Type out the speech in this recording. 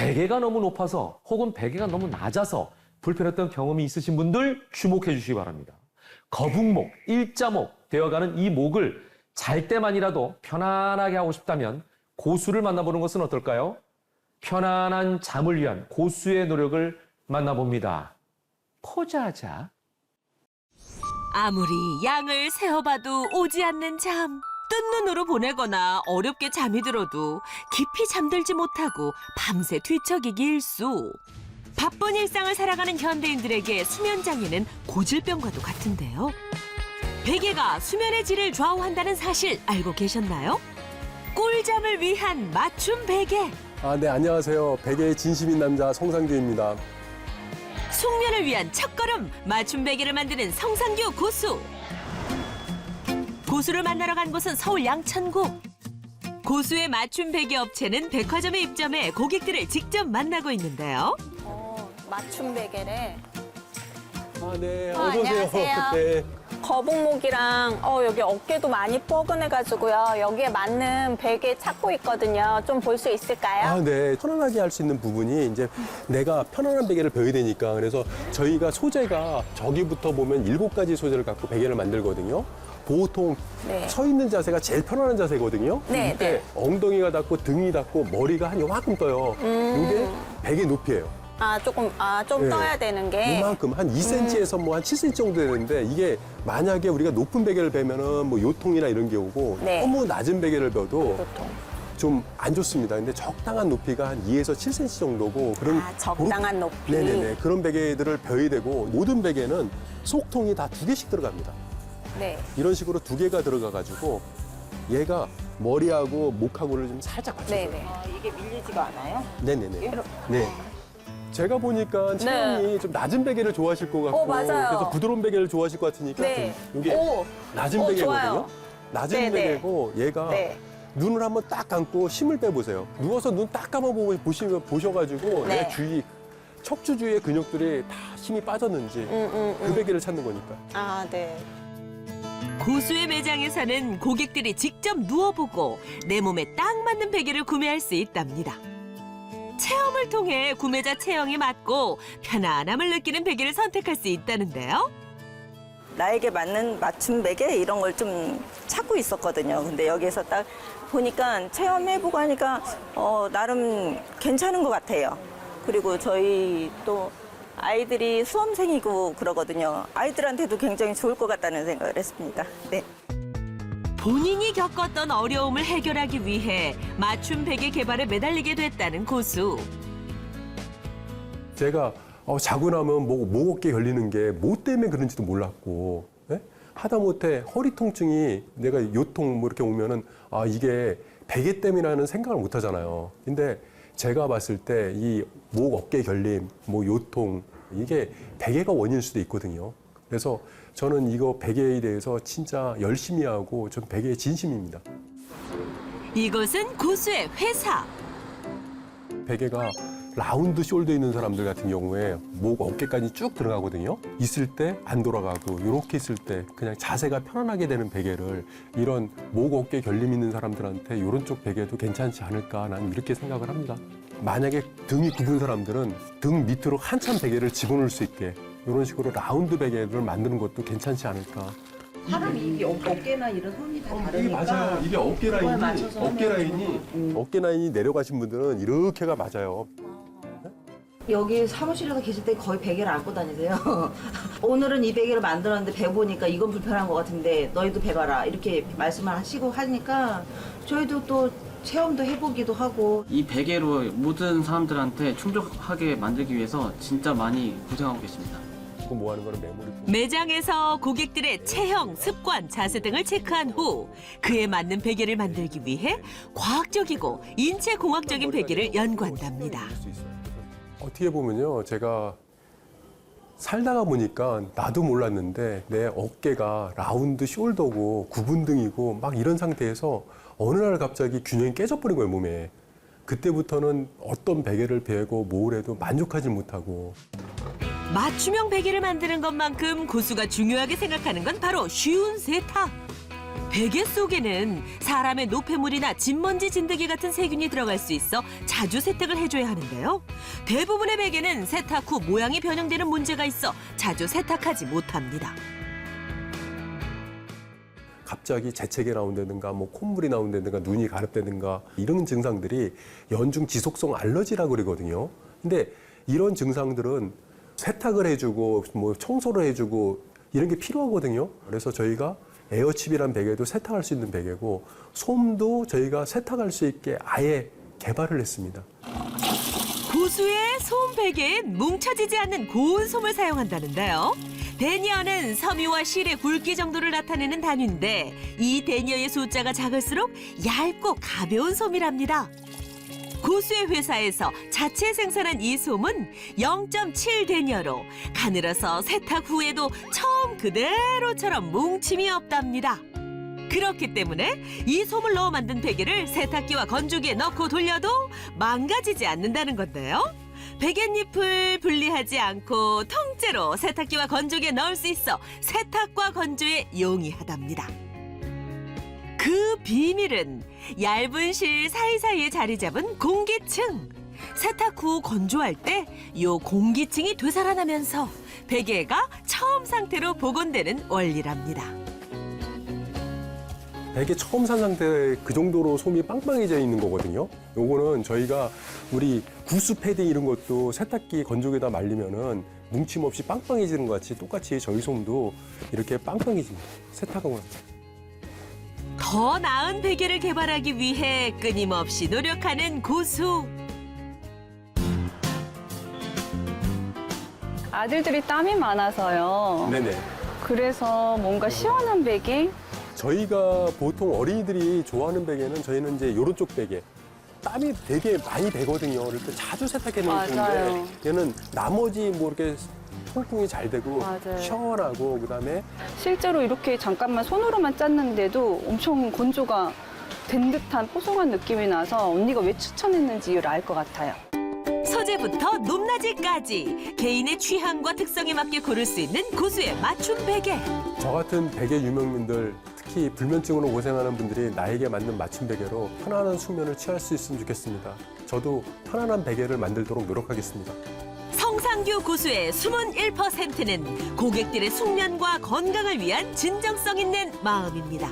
베개가 너무 높아서 혹은 베개가 너무 낮아서 불편했던 경험이 있으신 분들 주목해 주시기 바랍니다. 거북목, 일자목 되어가는 이 목을 잘 때만이라도 편안하게 하고 싶다면 고수를 만나보는 것은 어떨까요? 편안한 잠을 위한 고수의 노력을 만나봅니다. 포자자. 아무리 양을 세어봐도 오지 않는 잠. 뜬 눈으로 보내거나 어렵게 잠이 들어도 깊이 잠들지 못하고 밤새 뒤척이기 일수. 바쁜 일상을 살아가는 현대인들에게 수면 장애는 고질병과도 같은데요. 베개가 수면의 질을 좌우한다는 사실 알고 계셨나요? 꿀잠을 위한 맞춤 베개. 아, 네, 안녕하세요. 베개의 진심인 남자 성상규입니다. 숙면을 위한 첫걸음 맞춤 베개를 만드는 성상규 고수. 고수를 만나러 간 곳은 서울 양천구. 고수의 맞춤 베개 업체는 백화점에 입점해 고객들을 직접 만나고 있는데요. 어, 맞춤 베개래. 아, 네, 어, 어서 오세요. 안녕하세요. 네. 거북목이랑 어, 여기 어깨도 많이 뻐근해가지고요. 여기에 맞는 베개 찾고 있거든요. 좀 볼 수 있을까요? 아, 네. 편안하게 할 수 있는 부분이 이제 내가 편안한 베개를 배워야 되니까 그래서 저희가 소재가 저기부터 보면 일곱 가지 소재를 갖고 베개를 만들거든요. 보통 네. 서 있는 자세가 제일 편안한 자세거든요. 네, 이때 네. 엉덩이가 닿고 등이 닿고 머리가 한 요만큼 떠요. 음. 이게 베개 높이예요. 아, 조금, 아, 좀 네. 떠야 되는 게. 이만큼 한 2cm에서 뭐 한 7cm 정도 되는데 이게 만약에 우리가 높은 베개를 베면은 뭐 요통이나 이런 게 오고 네. 너무 낮은 베개를 베도 보통. 좀 안 좋습니다. 근데 적당한 높이가 한 2에서 7cm 정도고 그런 아, 적당한 높이. 네네네 그런 베개들을 벼야 되고 모든 베개는 속통이 다 두 개씩 들어갑니다. 네. 이런 식으로 두 개가 들어가 가지고 얘가 머리하고 목하고를 좀 살짝 받쳐줘요. 네네. 이게 밀리지가 않아요? 네네네. 네. 제가 보니까 체형이 좀 낮은 베개를 좋아하실 것 같고 네. 어, 맞아요. 그래서 부드러운 베개를 좋아하실 것 같으니까 네. 좀 이게 오. 낮은 어, 베개거든요. 좋아요. 낮은 네, 네. 베개고 얘가 네. 눈을 한번 딱 감고 힘을 빼보세요. 누워서 눈 딱 감아보고 보시면 보셔가지고 네. 내 주위 척추 주위의 근육들이 다 힘이 빠졌는지 음, 음, 그 음. 베개를 찾는 거니까. 아, 네. 고수의 매장에서는 고객들이 직접 누워보고 내 몸에 딱 맞는 베개를 구매할 수 있답니다. 체험을 통해 구매자 체형에 맞고 편안함을 느끼는 베개를 선택할 수 있다는데요. 나에게 맞는 맞춤 베개 이런 걸 좀 찾고 있었거든요. 근데 여기서 딱 보니까 체험해보고 하니까 어, 나름 괜찮은 것 같아요. 그리고 저희 또 아이들이 수험생이고 그러거든요. 아이들한테도 굉장히 좋을 것 같다는 생각을 했습니다. 네. 본인이 겪었던 어려움을 해결하기 위해 맞춤 베개 개발에 매달리게 됐다는 고수. 제가 어, 자고 나면 목, 목 어깨 걸리는 게 뭐 때문에 그런지도 몰랐고 예? 하다못해 허리 통증이 내가 요통 뭐 이렇게 오면은 아 이게 베개 때문이라는 생각을 못 하잖아요. 근데 제가 봤을 때 이 목 어깨 결림, 뭐 요통 이게 베개가 원인일 수도 있거든요. 그래서 저는 이거 베개에 대해서 진짜 열심히 하고 전 베개의 진심입니다. 이곳은 고수의 회사. 베개가 라운드 숄더 있는 사람들 같은 경우에 목 어깨까지 쭉 들어가거든요. 있을 때 안 돌아가고 이렇게 있을 때 그냥 자세가 편안하게 되는 베개를 이런 목 어깨 결림 있는 사람들한테 이런 쪽 베개도 괜찮지 않을까 난 이렇게 생각을 합니다. 만약에 등이 굽은 사람들은 등 밑으로 한참 베개를 집어넣을 수 있게 이런 식으로 라운드 베개를 만드는 것도 괜찮지 않을까. 사람이 이게 어- 어깨나 이런 손이 다 다르니까 이게 어깨 그거에 맞춰서 하면 음. 어깨 라인이 내려가신 분들은 이렇게가 맞아요. 여기 사무실에서 계실 때 거의 베개를 안고 다니세요. 오늘은 이 베개를 만들었는데 배 보니까 이건 불편한 것 같은데 너희도 배봐라 이렇게 말씀을 하시고 하니까 저희도 또 체험도 해보기도 하고 이 베개로 모든 사람들한테 충족하게 만들기 위해서 진짜 많이 고생하고 계십니다. 지금 뭐 하는 거는 메모리. 매장에서 고객들의 체형, 습관, 자세 등을 체크한 후 그에 맞는 베개를 만들기 위해 과학적이고 인체 공학적인 베개를 연구한답니다. 어 떻게 보면요, 제가 살다가 보니까 나도 몰랐는데 내 어깨가 라운드 숄더고 구분등이고 막 이런 상태에서 어느 날 갑자기 균형이 깨져버린 거예요, 몸에. 그때부터는 어떤 베개를 베고 뭘 해도 만족하지 못하고 맞춤형 베개를 만드는 것만큼 고수가 중요하게 생각하는 건 바로 쉬운 세탁. 베개 속에는 사람의 노폐물이나 진먼지 진드기 같은 세균이 들어갈 수 있어 자주 세탁을 해줘야 하는데요. 대부분의 베개는 세탁 후 모양이 변형되는 문제가 있어 자주 세탁하지 못합니다. 갑자기 재채기 나온다든가 뭐 콧물이 나온다든가 눈이 가렵다든가 이런 증상들이 연중 지속성 알러지라고 그러거든요. 근데 이런 증상들은 세탁을 해주고 뭐 청소를 해주고 이런 게 필요하거든요. 그래서 저희가 에어칩이란 베개도 세탁할 수 있는 베개고 솜도 저희가 세탁할 수 있게 아예 개발을 했습니다. 고수의 솜 베개엔 뭉쳐지지 않는 고운 솜을 사용한다는데요. 데니어는 섬유와 실의 굵기 정도를 나타내는 단위인데 이 데니어의 숫자가 작을수록 얇고 가벼운 솜이랍니다. 고수의 회사에서 자체 생산한 이 솜은 0.7 데니어로 가늘어서 세탁 후에도 처음 그대로처럼 뭉침이 없답니다. 그렇기 때문에 이 솜을 넣어 만든 베개를 세탁기와 건조기에 넣고 돌려도 망가지지 않는다는 건데요. 베갯잎을 분리하지 않고 통째로 세탁기와 건조기에 넣을 수 있어 세탁과 건조에 용이하답니다. 그 비밀은 얇은 실 사이사이에 자리 잡은 공기층. 세탁 후 건조할 때 요 공기층이 되살아나면서 베개가 처음 상태로 복원되는 원리랍니다. 베개 처음 산 상태에 그 정도로 솜이 빵빵해져 있는 거거든요. 요거는 저희가 우리 구스 패딩 이런 것도 세탁기 건조기에다 말리면은 뭉침 없이 빵빵해지는 것 같이 똑같이 저희 솜도 이렇게 빵빵해집니다. 세탁하고 나면. 더 나은 베개를 개발하기 위해 끊임없이 노력하는 고수. 아들들이 땀이 많아서요. 네네. 그래서 뭔가 시원한 베개? 저희가 보통 어린이들이 좋아하는 베개는 저희는 이제 요런 쪽 베개. 땀이 되게 많이 배거든요. 그러니까 자주 세탁해 놓는 맞아요. 좋은데 얘는 나머지 뭐 이렇게 통풍이 잘 되고 맞아요. 시원하고 그다음에 실제로 이렇게 잠깐만 손으로만 짰는데도 엄청 건조가 된 듯한 뽀송한 느낌이 나서 언니가 왜 추천했는지 이유를 알 것 같아요. 소재부터 높낮이까지 개인의 취향과 특성에 맞게 고를 수 있는 고수의 맞춤 베개. 저 같은 베개 유명민들 특히 불면증으로 고생하는 분들이 나에게 맞는 맞춤 베개로 편안한 숙면을 취할 수 있으면 좋겠습니다. 저도 편안한 베개를 만들도록 노력하겠습니다. 성상규 고수의 숨은 1%는 고객들의 숙면과 건강을 위한 진정성 있는 마음입니다.